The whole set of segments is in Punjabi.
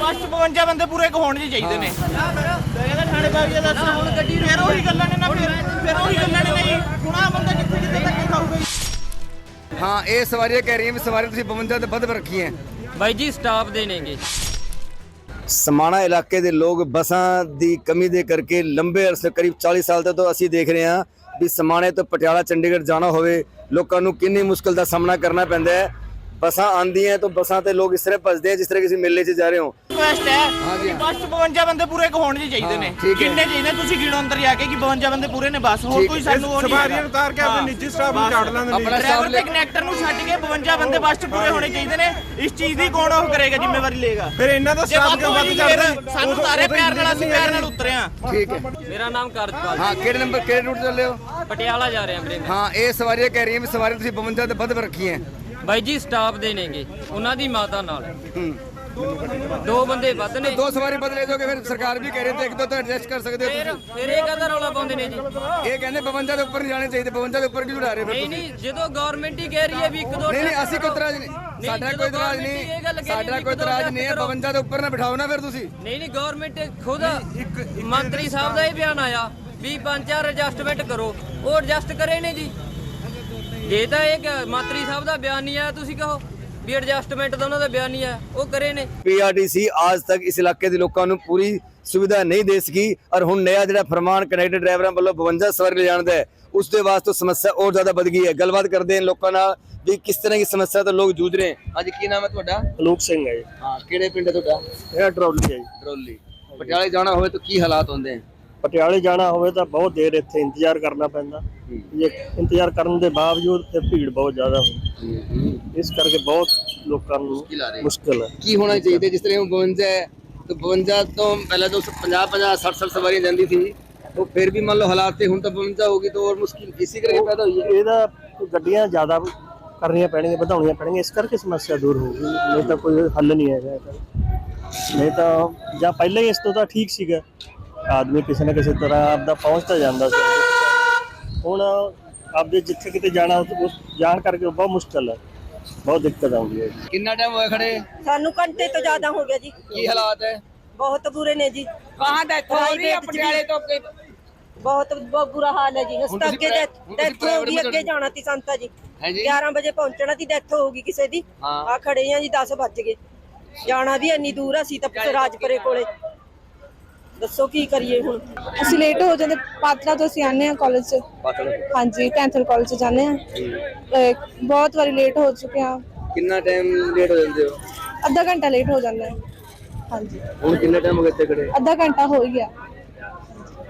ਬਸ 'ਚ 52 ਬੰਦੇ ਪੂਰੇ ਹੋਣ ਜੀ ਚਾਹੀਦੇ ਨੇ। ਕਹਿੰਦਾ ਥਾਣੇ ਬਾਗੀ ਦੱਸ। ਹੁਣ ਗੱਡੀ ਫਿਰ ਉਹੀ ਗੱਲਾਂ ਨੇ ਨਾ ਫਿਰ ਫਿਰ ਉਹੀ ਗੱਲਾਂ ਨੇ ਨਹੀਂ। ਹੁਣ ਆਹ ਬੰਦਾ ਕਿੱਥੇ ਕਿੱਥੇ ਤੱਕ ਖਾਊਗਾ ਜੀ। ਹਾਂ ਇਹ ਸਵਾਰੀਆਂ ਕਹਿ ਰਹੀਆਂ ਵੀ ਸਵਾਰੀਆਂ ਤੁਸੀਂ 52 ਤੇ ਵੱਧ ਰੱਖੀਆਂ ਬਾਈ ਜੀ ਸਟਾਫ ਦੇ ਨੇਗੇ। ਸਮਾਣਾ ਇਲਾਕੇ ਦੇ ਲੋਕ ਬੱਸਾਂ ਦੀ ਕਮੀ ਦੇ ਕਰਕੇ ਲੰਬੇ ਅਰਸੇ ਕਰੀਬ 40 ਸਾਲ ਤੋਂ ਤੋਂ ਅਸੀਂ ਦੇਖ ਰਹੇ ਹਾਂ ਵੀ ਸਮਾਣੇ ਤੋਂ ਪਟਿਆਲਾ ਚੰਡੀਗੜ੍ਹ ਜਾਣਾ ਹੋਵੇ ਲੋਕਾਂ ਨੂੰ ਕਿੰਨੀ ਮੁਸ਼ਕਲ ਦਾ ਸਾਹਮਣਾ ਕਰਨਾ ਪੈਂਦਾ ਹੈ। ਬੱਸਾਂ ਆਂਦੀਆਂ ਤਾਂ ਬੱਸਾਂ ਤੇ ਲੋਕ ਇਸ ਤਰ੍ਹਾਂ ਭੱਜਦੇ ਆ ਜਿਸ ਤਰ੍ਹਾਂ ਕਿਸੇ ਮੇਲੇ 'ਚ ਜਾ ਰਹੇ ਹੋ। ਰਿਕੁਐਸਟ ਹੈ ਹਾਂਜੀ। ਕਿ ਬਸ 'ਚ 52 ਬੰਦੇ ਪੂਰੇ ਹੋਣ ਜੀ ਚਾਹੀਦੇ ਨੇ। ਠੀਕ ਹੈ। ਕਿੰਨੇ ਚਾਹੀਦੇ ਤੁਸੀਂ ਗਿਣੋ ਅੰਦਰ ਜਾ ਕੇ ਕਿ 52 ਬੰਦੇ ਪੂਰੇ ਨੇ ਬਸ ਹੋਰ ਠੀਕ ਕੋਈ ਹੈ। ਸਾਨੂੰ ਉਹ ਨਹੀਂ ਸਵਾਰੀਆਂ ਉਤਾਰ ਕੇ ਆਪਣੇ ਨਿੱਜੀ ਸਟਾਫ ਨੂੰ ਛੱਡ ਲੈਂਦੇ ਨੇ ਆਪਣਾ ਡਰਾਈਵਰ ਸਟਾਫ ਤੇ ਕਨੈਕਟਰ ਨੂੰ ਛੱਡ ਕੇ 52 ਬੰਦੇ ਬੱਸ 'ਚ ਪੂਰੇ ਹੋਣੇ ਚਾਹੀਦੇ ਨੇ। ਇਸ ਚੀਜ਼ ਦੀ ਕੌਣ ਉਹ ਕਰੇਗਾ ਜ਼ਿੰਮੇਵਾਰੀ ਲਏਗਾ। ਫਿਰ ਇਹਨਾਂ ਦਾ ਜੇ ਸਟਾਫ ਵੱਧ ਕਿਉਂ ਵੱਧ ਹੋਈ ਚੜਦਾ ਫਿਰ ਸਾਨੂੰ ਤਾਰੇ ਪਿਆਰ ਨਾਲ ਅਸੀਂ ਪਿਆਰ ਨਾਲ ਉਤਰੇ ਆ ਠੀਕ ਹੈ। ਮੇਰਾ ਨਾਮ ਕਰਜਪਾਲ ਹਾਂ ਕਿਹੜੇ ਨੰਬਰ ਕਿਹੜੇ ਰੂਟ ਚੱਲੇ ਹੋ? ਪਟਿਆਲਾ ਜਾ ਰਿਹਾ ਵੀਰੇ ਮੈਂ। ਹਾਂ ਇਹ ਸਵਾਰੀਆਂ ਕਹਿ ਰਹੀਆਂ ਵੀ ਸਵਾਰੀਆਂ ਤੁਸੀਂ 52 ਤੇ ਵੱਧ ਰੱਖੀਆਂ। ਬਾਈ ਜੀ ਸਟਾਫ ਦੇ ਨੇਗੇ ਉਹਨਾਂ ਦੀ ਮਾਤਾ ਨਾਲ। ਦੋ ਬੰਦੇ ਵੱਧ ਨੇ। ਦੋ ਸਵਾਰੀ ਬਦਲੇ ਦੋਗੇ ਫਿਰ ਸਰਕਾਰ ਵੀ ਕਹਿ ਰਹੀ ਤੇ ਇੱਕ ਦੋ ਤਾਂ ਐਡਜਸਟ ਕਰ ਸਕਦੇ ਹੋ ਫਿਰ ਫਿਰ ਇਹ ਕਹਦਾ ਰੌਲਾ ਪਾਉਂਦੇ ਨੇ ਜੀ? ਤੁਸੀਂ ਇਹ ਕਹਿੰਦੇ 52 ਦੇ ਉੱਪਰ ਨਹੀਂ ਜਾਣੇ ਚਾਹੀਦੇ 52 ਦੇ ਉੱਪਰ ਕਿਉਂ ਉਡਾ ਰਹੇ ਫਿਰ ਨਹੀਂ ਤੁਸੀਂ? ਨਹੀਂ ਜਦੋਂ ਗਵਰਨਮੈਂਟ ਹੀ ਕਹਿ ਰਹੀ ਹੈ ਵੀ ਇੱਕ ਦੋ ਨਹੀਂ ਨਹੀਂ ਅਸੀਂ ਕੋਈ। ਇਤਰਾਜ਼ ਨਹੀਂ। ਨਹੀਂ, ਸਾਡਾ ਜਦੋਂ ਕੋਈ ਇਤਰਾਜ਼ government ਇਹ ਗੱਲ ਨਹੀਂ ਕਹਿ ਰਹੀ ਸਾਡਾ ਵੀ ਕੋਈ ਇਤਰਾਜ਼ ਨਹੀਂ ਹੈ ਕਰੋ। 52 ਦੇ ਉੱਪਰ ਨਾ ਬਿਠਾਓ ਨਾ ਫਿਰ ਤੁਸੀਂ। ਨਹੀਂ ਨਹੀਂ ਗਵਰਨਮੈਂਟ ਖੁਦ ਮੰਤਰੀ ਸਾਹਿਬ ਦਾ ਇਹ ਬਿਆਨ ਆਇਆ ਵੀ ਪੰਜ ਚਾਰ ਐਡਜਸਟਮੈਂਟ ਕਰੋ। ਉਹ ਐਡਜਸਟ ਕਰੇ ਨੇ ਜੀ। ਜੇ ਤਾਂ ਇਹ ਕ- ਮੰਤਰੀ ਸਾਹਿਬ ਦਾ ਬਿਆਨ ਨਹੀਂ ਆਇਆ ਤੁਸੀਂ ਕਹੋ ਵੀ ਐਡਜਸਟਮੈਂਟ ਦਾ ਉਹਨਾਂ ਦਾ ਬਿਆਨ ਨਹੀਂ ਆਇਆ ਉਹ ਕਰੇ ਨੇ। ਪੀਆਰਟੀਸੀ ਅੱਜ ਤੱਕ ਇਸ ਇਲਾਕੇ ਦੇ ਲੋਕਾਂ ਨੂੰ ਪੂਰੀ ਸੁਵਿਧਾ ਨਹੀਂ ਦੇ ਸਕੀ ਔਰ ਹੁਣ ਨया ਜਿਹੜਾ ਫਰਮਾਨ ਕਨੈਕਟਡ ਡਰਾਈਵਰਾਂ ਵੱਲੋਂ 52 ਸਵਾਰੀ ਲੈ ਜਾਣ ਦਾ ਹੈ ਉਸ ਦੇ ਵਾਸਤੇ ਸਮੱਸਿਆ ਹੋਰ ਜ਼ਿਆਦਾ ਵੱਧ ਗਈ ਹੈ। ਗੱਲਬਾਤ ਕਰਦੇ ਹਾਂ ਲੋਕਾਂ ਨਾਲ ਵੀ ਕਿਸ ਤਰ੍ਹਾਂ ਦੀ ਸਮੱਸਿਆ ਤੋਂ ਲੋਕ ਜੂਝ ਰਹੇ ਹਨ ਅੱਜ ਕੀ ਨਾਮ ਹੈ ਤੁਹਾਡਾ? ਅਨੂਪ ਸਿੰਘ ਹੈ ਜੀ। ਹਾਂ ਕਿਹੜੇ ਪਿੰਡ ਹੈ ਤੁਹਾਡਾ? ਇਹ ਟਰੋਲੀ ਹੈ ਜੀ। ਡਰੋਲੀ ਪਟਿਆਲੇ ਜਾਣਾ ਹੋਵੇ ਤਾਂ ਕੀ ਹਾਲਾਤ ਹੁੰਦੇ ਹਨ ਪਟਿਆਲੇ ਜਾਣਾ ਹੋਵੇ ਤਾਂ ਬਹੁਤ ਦੇਰ ਇੱਥੇ ਇੰਤਜ਼ਾਰ ਕਰਨਾ ਪੈਂਦਾ। ਇਹ ਇੰਤਜ਼ਾਰ ਕਰਨ ਦੇ ਬਾਵਜੂਦ ਫਿਰ ਭੀੜ ਬਹੁਤ ਜ਼ਿਆਦਾ ਹੁੰਦੀ ਇਸ ਕਰਕੇ ਬਹੁਤ ਲੋਕਾਂ ਨੂੰ ਮੁਸ਼ਕਲ ਹੈ। ਕੀ ਹੋਣਾ ਚਾਹੀਦਾ ਜਿਸ ਤਰ੍ਹਾਂ 52 ਹੈ ਤਾਂ 52 ਤੋਂ ਪਹਿਲਾਂ ਤਾਂ 50 50 60 60 ਸਵਾਰੀਆਂ ਜਾਂਦੀ ਸੀ। ਉਹ ਫਿਰ ਵੀ ਮੰਨ ਲਓ ਹਾਲਾਤ ਤੇ ਹੁਣ ਤਾਂ 52 ਹੋ ਗਈ ਤਾਂ ਹੋਰ ਮੁਸ਼ਕਿਲ ਇਸੇ ਕਰਕੇ ਪੈਦਾ ਹੋਈ ਹੈ। ਇਹਦਾ ਗੱਡੀਆਂ ਜ਼ਿਆਦਾ ਕਰਨੀਆਂ ਪੈਣਗੀਆਂ ਵਧਾਉਣੀਆਂ ਪੈਣਗੀਆਂ ਇਸ ਕਰਕੇ ਸਮੱਸਿਆ ਦੂਰ ਹੋਊਗੀ ਨਹੀਂ ਤਾਂ ਕੋਈ ਹੱਲ ਨਹੀਂ ਹੈਗਾ ਨਹੀਂ ਤਾਂ ਜਾਂ ਪਹਿਲਾਂ ਹੀ ਇਸ ਤੋਂ ਤਾਂ ਠੀਕ ਸੀਗਾ। ਆਦਮੀ ਕਿਸੇ ਨਾ ਕਿਸੇ ਤਰ੍ਹਾਂ ਆਪਦਾ ਪਹੁੰਚਦਾ ਜਾਂਦਾ ਸੀ। ਹੁਣ ਆਪਦੇ ਜਿੱਥੇ ਕਿਤੇ ਜਾਣਾ ਉਸ ਜਾਣ ਕਰਕੇ ਬਹੁਤ ਮੁਸ਼ਕਲ ਹੈ। ਬਹੁਤ ਦਿੱਕਤ ਆਉਂਦੀ ਹੈ। ਕਿੰਨਾ ਟਾਈਮ ਹੋਇਆ ਖੜੇ? ਸਾਨੂੰ ਘੰਟੇ ਤੋਂ ਜ਼ਿਆਦਾ ਹੋ ਗਿਆ ਜੀ। ਕੀ ਹਾਲਾਤ ਹੈ? ਬਹੁਤ ਬੁਰੇ ਨੇ ਜੀ। ਕਹਾਂ ਡੈਥ ਹੋ ਰਹੀ ਹੈ ਪਟਿਆਲੇ ਤੋਂ ਬਹੁਤ ਬਹੁਤ ਬੁਰਾ ਹਾਲ ਹੈ ਜੀ। ਹਸਤਾ ਤੁਸੀਂ ਅੱਗੇ ਡੈਥ ਹੋ ਗਈ ਅੱਗੇ ਜਾਣਾ ਤੀ ਸੰਤਾ ਜੀ। ਹੈ ਜੀ। 11 ਵਜੇ ਪਹੁੰਚਣਾ ਤੀ ਡੈਥ ਹੋ ਗਈ ਕਿਸੇ ਦੀ। ਆ ਖੜੇ ਆ ਜੀ 10 ਵੱਜ ਗਏ। ਜਾਣਾ ਵੀ ਇੰਨੀ ਦੂਰ ਆ ਸੀ ਤਾਂ ਰਾਜਪੁਰੇ ਕੋਲੇ। ਦੱਸੋ ਕੀ ਕਰੀਏ ਹੁਣ? ਅਸੀਂ ਲੇਟ ਹੋ ਜਾਂਦੇ ਪਾਤਲਾ ਤੋਂ ਅਸੀਂ ਆਨੇ ਆ ਕਾਲਜ 'ਚ। ਹਾਂਜੀ ਕੈਂਥਲ ਕਾਲਜ 'ਚ ਜਾਂਦੇ ਆ ਬਹੁਤ ਵਾਰੀ ਲੇਟ ਹੋ ਚੁੱਕੇ ਆ ਕਿੰਨਾ ਟਾਈਮ ਲੇਟ ਹੋ ਜਾਂਦੇ ਹੋ? ਅੱਧਾ ਘੰਟਾ ਲੇਟ ਹੋ ਜਾਂਦਾ ਹੈ। ਹਾਂਜੀ। ਹੁਣ ਕਿੰਨਾ ਟਾਈਮ ਹੋ ਗਿਆ ਇੱਥੇ ਖੜੇ? ਅੱਧਾ ਘੰਟਾ ਹੋ ਹੀ ਗਿਆ।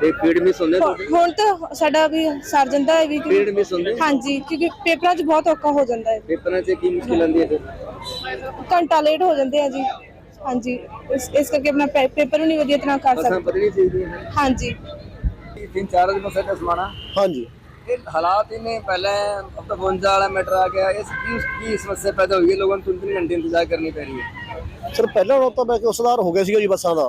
ਤੇ ਫੀਡ ਮਿਸ ਹੁੰਦੇ ਤੁਹਾਡੇ? ਹੁਣ ਤਾਂ ਸਾਡਾ ਵੀ ਸਰ ਜਾਂਦਾ ਹੈ ਵੀ ਕਿ- ਫੀਡ ਮਿਸ ਹੁੰਦੇ? ਹਾਂਜੀ ਕਿਉਂਕਿ ਪੇਪਰਾਂ 'ਚ ਬਹੁਤ ਔਖਾ ਹੋ ਜਾਂਦਾ ਹੈ। ਪੇਪਰਾਂ 'ਚ ਕੀ ਮੁਸ਼ਕਿਲ ਆਉਂਦੀ ਹੈ ਫਿਰ? ਘੰਟਾ ਲੇਟ ਹੋ ਜਾਂਦੇ ਆ ਜੀ। ਹਾਂਜੀ ਇਸ ਇਸ ਕਰਕੇ ਆਪਣਾ ਪੇ- ਪੇਪਰ ਵੀ ਨਹੀਂ ਵਧੀਆ ਤਰ੍ਹਾਂ ਕਰ ਬੱਸਾਂ ਸਕਦੇ ਬਦਲਣੀ ਚਾਹੀਦੀਆਂ ਨੇ ਹਾਂਜੀ तीन चार दिन में सर समाना ਹਾਂਜੀ ये हालात ही नहीं पहले अब तो बवंजा वाला मैटर आ गया इसकी उसकी समस्या पैदा हुई है लोगों को तीन तीन घंटे इंतजार करनी पड़ रही है ਸਰ ਪਹਿਲਾਂ ਨਾਲੋਂ ਤਾਂ ਮੈਂ ਕਿ ਸੁਧਾਰ ਹੋ ਗਿਆ ਸੀਗਾ ਜੀ ਬੱਸਾਂ ਦਾ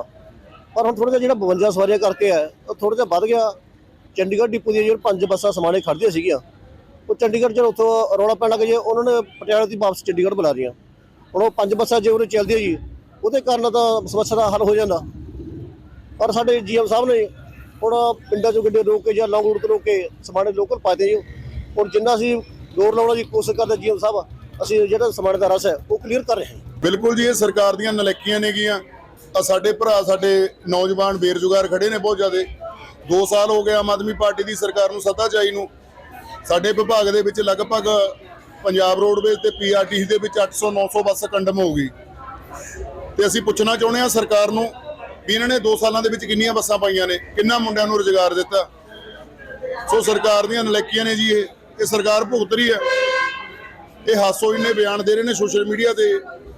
ਪਰ ਹੁਣ ਥੋੜਾ ਜਿਹਾ ਜਿਹੜਾ 52 ਸਵਾਰੀਆਂ ਕਰਕੇ ਹੈ ਉਹ ਥੋੜਾ ਜਿਹਾ ਵੱਧ ਗਿਆ ਚੰਡੀਗੜ੍ਹ ਡਿਪੂ ਦੀਆਂ ਜਿਹੜੇ ਪੰਜ ਬੱਸਾਂ ਸਮਾਣੇ ਖੜਦੀਆਂ ਸੀਗੀਆਂ ਉਹ ਚੰਡੀਗੜ੍ਹ ਜਦੋਂ ਉੱਥੋਂ ਰੌਲਾ ਪੈਣ ਲੱਗ ਜੇ ਉਹਨਾਂ ਨੇ ਪਟਿਆਲੇ ਦੀ ਵਾਪਸ ਚੰਡੀਗੜ੍ਹ ਬੁਲਾ ਰਹੀਆਂ ਹੁਣ ਉਹ ਪੰਜ ਬੱਸਾਂ ਜੇ ਉਹਨੇ ਚੱਲਦੀਆਂ ਜੀ ਉਹਦੇ ਕਾਰਨ ਤਾਂ ਸਮੱਸਿਆ ਦਾ ਹੱਲ ਹੋ ਜਾਂਦਾ। ਪਰ ਸਾਡੇ ਜੀਐਮ ਸਾਹਿਬ ਨੇ ਹੁਣ ਪਿੰਡਾਂ ਚੋਂ ਗੱਡੇ ਰੋਕ ਕੇ ਜਾਂ ਲੌਂਗ ਰੂਟ ਤੋਂ ਰੋਕ ਕੇ ਸਮਾਨ ਲੋਕਲ ਪਾਤੇ ਜੀ। ਹੁਣ ਜਿੰਨਾ ਅਸੀਂ ਜ਼ੋਰ ਲਾਉਣਾ ਦੀ ਕੋਸ਼ਿਸ਼ ਕਰਦੇ ਜੀਐਮ ਸਾਹਿਬ, ਅਸੀਂ ਜਿਹੜਾ ਸਮਾਣੇ ਦਾ ਰਸ ਹੈ, ਉਹ ਕਲੀਅਰ ਕਰ ਰਹੇ ਹਾਂ। ਬਿਲਕੁਲ ਜੀ, ਇਹ ਸਰਕਾਰ ਦੀਆਂ ਨਲੇਕੀਆਂ ਨੇਗੀਆਂ ਆ ਸਾਡੇ ਭਰਾ, ਸਾਡੇ ਨੌਜਵਾਨ ਬੇਰੁਜ਼ਗਾਰ ਖੜੇ ਨੇ ਬਹੁਤ ਜ਼ਿਆਦੇ। 2 ਸਾਲ ਹੋ ਗਏ ਆਮ ਆਦਮੀ ਪਾਰਟੀ ਦੀ ਸਰਕਾਰ ਨੂੰ ਸੱਤਾ ਚਾਈ ਨੂੰ। ਸਾਡੇ ਵਿਭਾਗ ਦੇ ਵਿੱਚ ਲਗਭਗ ਪੰਜਾਬ ਰੋਡਵੇਜ਼ ਤੇ ਪੀਆਰਟੀਸੀ ਦੇ ਵਿੱਚ 800 900 ਬੱਸ ਕੰਡਮ ਹੋ ਗਈ। ਤੇ ਅਸੀਂ ਪੁੱਛਣਾ ਚਾਹੁੰਦੇ ਹਾਂ ਸਰਕਾਰ ਨੂੰ ਵੀ ਇਹਨਾਂ ਨੇ 2 ਸਾਲਾਂ ਦੇ ਵਿੱਚ ਕਿੰਨੀਆਂ ਬੱਸਾਂ ਪਾਈਆਂ ਨੇ, ਕਿੰਨਾ ਮੁੰਡਿਆਂ ਨੂੰ ਰੁਜ਼ਗਾਰ ਦਿੱਤਾ। ਸੋ ਸਰਕਾਰ ਦੀਆਂ ਨਲੇਕੀਆਂ ਨੇ ਜੀ ਇਹ ਇਹ ਸਰਕਾਰ ਭੁਗਤ ਰਹੀ ਹੈ। ਇਹ ਹਾਸੋ ਇੰਨੇ ਬਿਆਨ ਦੇ ਰਹੇ ਨੇ ਸੋਸ਼ਲ ਮੀਡੀਆ ਤੇ,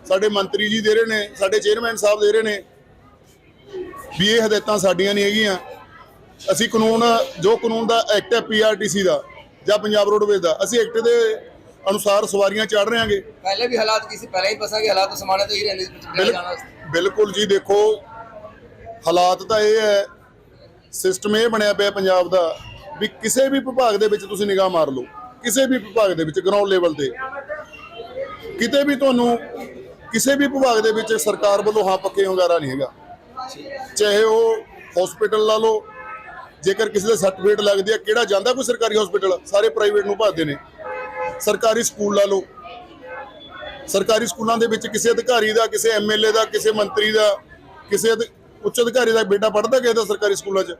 ਸਾਡੇ ਮੰਤਰੀ ਜੀ ਦੇ ਰਹੇ ਨੇ, ਸਾਡੇ ਚੇਅਰਮੈਨ ਸਾਹਿਬ ਦੇ ਰਹੇ ਨੇ। ਵੀ ਇਹ ਹਦਾਇਤਾਂ ਸਾਡੀਆਂ ਨਹੀਂ ਹੈਗੀਆਂ। ਅਸੀਂ ਕਾਨੂੰਨ, ਜੋ ਕਾਨੂੰਨ ਦਾ ਐਕਟ ਹੈ ਪੀਆਰਟੀਸੀ ਦਾ, ਜਾਂ ਪੰਜਾਬ ਰੋਡਵੇਜ਼ ਦਾ, ਅਸੀਂ ਐਕਟ ਦੇ ਅਨੁਸਾਰ ਸਵਾਰੀਆਂ ਚੜ੍ਹ ਰਹੇ ਪਹਿਲੇ ਵੀ ਹਾਲਾਤ ਕੀ ਸੀ? ਪਹਿਲੇ ਹੀ ਪਸਾਂਗੇ ਹਾਲਾਤ ਸਮਾਣੇ ਤੋਂ ਹੀ ਰਹਿੰਦੇ ਸੀ ਜਾਣਾ ਬਿਲਕੁਲ ਜੀ ਦੇਖੋ ਹਾਲਾਤ ਤਾਂ ਇਹ ਹੈ ਸਿਸਟਮ ਇਹ ਬਣਿਆ ਪਿਆ ਪੰਜਾਬ ਦਾ ਵੀ ਕਿਸੇ ਵੀ ਵਿਭਾਗ ਦੇ ਵਿੱਚ ਤੁਸੀਂ ਨਿਗਾਹ ਮਾਰ ਲਓ ਕਿਸੇ ਵੀ ਵਿਭਾਗ ਦੇ ਵਿੱਚ ਗਰਾਊਂਡ ਲੈਵਲ ਤੇ। ਕਿਤੇ ਵੀ ਤੁਹਾਨੂੰ ਕਿਸੇ ਵੀ ਵਿਭਾਗ ਦੇ ਵਿੱਚ ਸਰਕਾਰ ਵੱਲੋਂ ਹਾਂ ਪੱਕੇ ਹੁੰਗਾਰਾ ਨਹੀਂ ਹੈਗਾ। ਚਾਹੇ ਉਹ ਹਸਪੀਟਲ ਲਾ ਲਓ ਜੇਕਰ ਕਿਸੇ ਦਾ ਸਰਟੀਫਿਕੇਟ ਲੱਗਦੀ ਹੈ ਕਿਹੜਾ ਜਾਂਦਾ ਕੋਈ ਸਰਕਾਰੀ ਹਸਪੀਟਲ ਸਾਰੇ ਪ੍ਰਾਈਵੇਟ ਨੂੰ ਭਜਦੇ ਨੇ। ਸਰਕਾਰੀ ਸਕੂਲ ਲਾ ਲਓ। ਸਰਕਾਰੀ ਸਕੂਲਾਂ ਦੇ ਵਿੱਚ ਕਿਸੇ ਅਧਿਕਾਰੀ ਦਾ, ਕਿਸੇ ਐਮਐਲਏ ਦਾ, ਕਿਸੇ ਮੰਤਰੀ ਦਾ, ਕਿਸੇ ਅਧਿ- ਉੱਚ ਅਧਿਕਾਰੀ ਦਾ ਬੇਟਾ ਪੜ੍ਹਦਾ ਕਿਸੇ ਦਾ ਸਰਕਾਰੀ ਸਕੂਲਾਂ 'ਚ?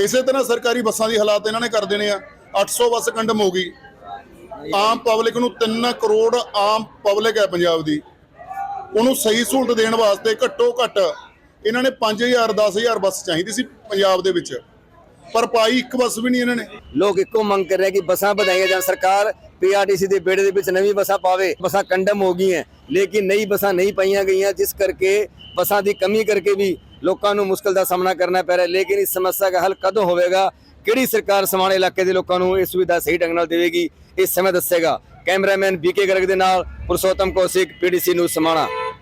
ਇਸੇ ਤਰ੍ਹਾਂ ਸਰਕਾਰੀ ਬੱਸਾਂ ਦੀ ਹਾਲਾਤ ਇਹਨਾਂ ਨੇ ਕਰ ਦੇਣੇ ਆ। 800 ਬੱਸ ਕੰਡਮ ਹੋ ਗਈ। ਆਮ ਪਬਲਿਕ ਨੂੰ 3 ਕਰੋੜ ਆਮ ਪਬਲਿਕ ਹੈ ਪੰਜਾਬ ਦੀ। ਉਹਨੂੰ ਸਹੀ ਸਹੂਲਤ ਦੇਣ ਵਾਸਤੇ ਘੱਟੋ ਘੱਟ ਇਹਨਾਂ ਨੇ 5000 10000 ਬੱਸ ਚਾਹੀਦੀ ਸੀ ਪੰਜਾਬ ਦੇ ਵਿੱਚ। ਪਰ ਪਾਈ ਇੱਕ ਬੱਸ ਵੀ ਨਹੀਂ ਇਹਨਾਂ ਨੇ। ਲੋਕ ਇੱਕੋ ਮੰਗ ਕਰ ਰਹੇ ਕਿ ਬੱਸਾਂ ਵਧਾਈਆਂ ਜਾਣ। ਸਰਕਾਰ ਪੀਆਰਟੀਸੀ ਦੇ ਬੇੜੇ ਦੇ ਵਿੱਚ ਨਵੀਂ ਬੱਸਾਂ ਪਾਵੇ। ਬੱਸਾਂ ਕੰਡਮ ਹੋ ਗਈਆਂ, ਲੇਕਿਨ ਨਈ ਬੱਸਾਂ ਨਹੀਂ ਪਾਈਆਂ ਗਈਆਂ, ਜਿਸ ਕਰਕੇ ਬੱਸਾਂ ਦੀ ਕਮੀ ਕਰਕੇ ਵੀ ਲੋਕਾਂ ਨੂੰ ਮੁਸ਼ਕਲ ਦਾ ਸਾਹਮਣਾ ਕਰਨਾ ਪੈ ਰਿਹਾ। ਲੇਕਿਨ ਇਸ ਸਮੱਸਿਆ ਦਾ ਹੱਲ ਕਦੋਂ ਹੋਵੇਗਾ? ਕਿਹੜੀ ਸਰਕਾਰ ਸਮਾਣੇ ਇਲਾਕੇ ਦੇ ਲੋਕਾਂ ਨੂੰ ਇਹ ਸੁਵਿਧਾ ਸਹੀ ਢੰਗ ਨਾਲ ਦੇਵੇਗੀ? ਇਸ ਸਮੇਂ ਦੱਸੇਗਾ। ਕੈਮਰਾਮੈਨ ਬੀਕੇ ਗਰਗ ਦੇ ਨਾਲ ਪੁਰਸ਼ੋਤਮ ਕੌਸ਼ਿਕ, ਪੀਡੀਸੀ ਨੂੰ ਸਮਾਣਾ।